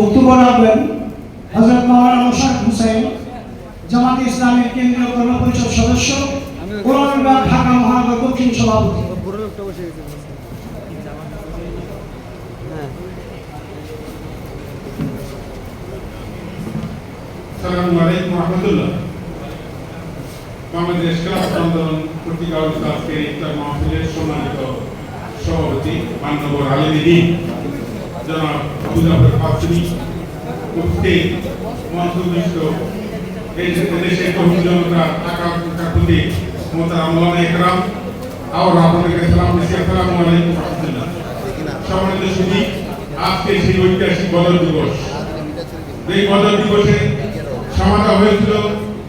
বক্তব্য রাখবেন। হজরত মাওলানা মোশারফ হুসাইন, জামাতে ইসলামের কেন্দ্রীয় কর্মপরিষদ সদস্য কোরআন ঢাকা মহানগর দক্ষিণ সভাপতি। বাংলাদেশ আন্দোলন আলোচিত আজকের ইফতার মাহফিলের সম্মানিত সভাপতি মান্যবর আলী দিন জনাব আবু জাফর ফাসরি উপস্থিত মঞ্চবিষ্ট এই দেশের কর্মী জনতা টাকার প্রতি মোতার আমলানা একরাম। আর আপনাদেরকে সালাম দিচ্ছি। আসসালামু আলাইকুম রহমতুল্লাহ। সম্মানিত সুদী আজকে সেই ঐতিহাসিক বদল দিবস। এই বদল দিবসে সমাধা হয়েছিল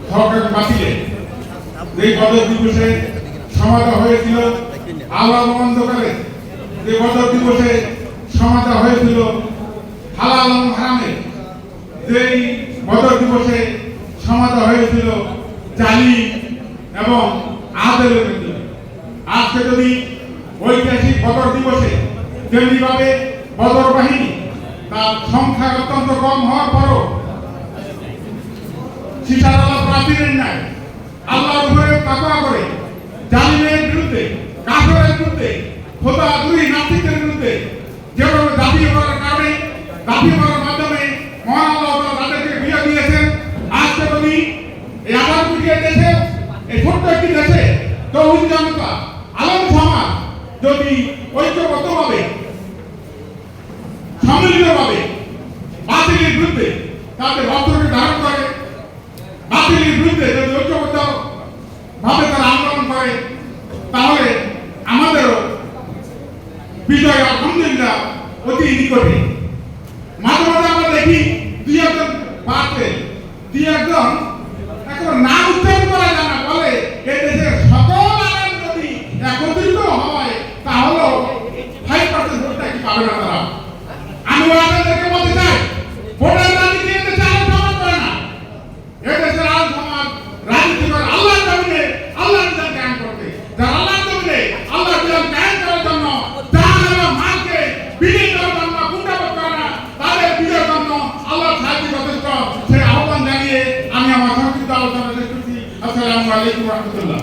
সরকার বাতিলে এই বদল দিবসে সমাধা হয়েছিল আলো অন্ধকারে এই বদল দিবসে সমাধা হয়েছিল হালাল হারামে। যেই বদল দিবসে সমাধা হয়েছিল জালি এবং আদেলের আজকে যদি ঐতিহাসিক বদর দিবসে তেমনিভাবে বদর বাহিনী তার সংখ্যা অত্যন্ত কম হওয়ার পরও সীতারালা প্রাচীরের ন্যায় আল্লাহর উপরে তাকওয়া করে জালিমের বিরুদ্ধে, কাফেরের বিরুদ্ধে, খোদা দুই নাস্তিকদের বিরুদ্ধে যেভাবে দাপিয়ে করার কারণে দাপিয়ে করার মাধ্যমে মহান আল্লাহ তাদেরকে বিয়ে দিয়েছেন। আজকে যদি এই আবার পিটিয়ে দেশে, এই ছোট্ট একটি দেশে তৌহিদ জনতা, আলম সমাজ যদি ঐক্যবদ্ধভাবে, সম্মিলিতভাবে বাতিলের বিরুদ্ধে তাদের অর্থকে ধারণ করে, বাতিলের বিরুদ্ধে যদি ঐক্যবদ্ধ তারা আন্দোলন করে, তাহলে অতি নিকটে মাঝে মাঝে আমরা দেখি দুই একজন পারতে দুই একজন আসসালামু আলাইকুম রহমতুল্লাহ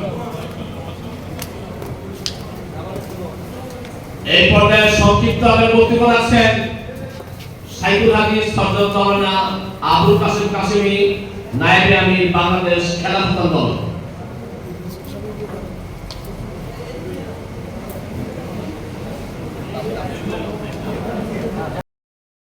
এই পর্যায়ে সংক্ষিপ্তভাবে বক্তব্য আছেন সাইদুল হাদিস সদর মৌলানা আবুল কাসিম কাসিমি নায়েবে আমির, বাংলাদেশ খেলাফত দল